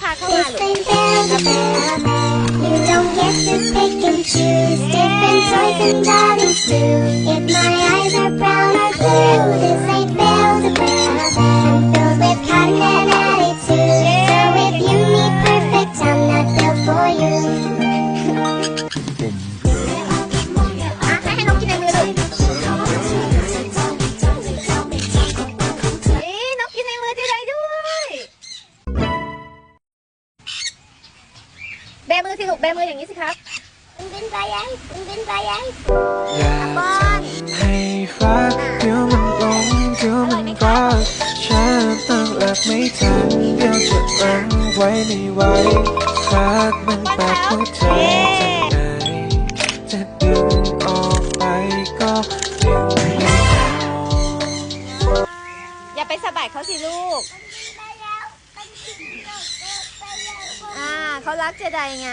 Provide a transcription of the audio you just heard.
พาเข้ามา This ลูก ain't Bella You don't get to pick and choose different toys and dollies บมือสิลูกแบมืออย่างนี้สิครับ Bing bing bayang, bing bing bayang. อย่าทำให้รักเดี๋ยวมันหลงเดี๋ยวมันรักฉันตั้งหลักไม่ทันเดี๋ยวจะรั้งไว้ไม่ไหวรักมันแบบหัวใจจะไหนจะดึงออกไปก็ดึงไม่ออกอย่าไปสะบัดเขาสิลูก อ่า เขารักเจไดไง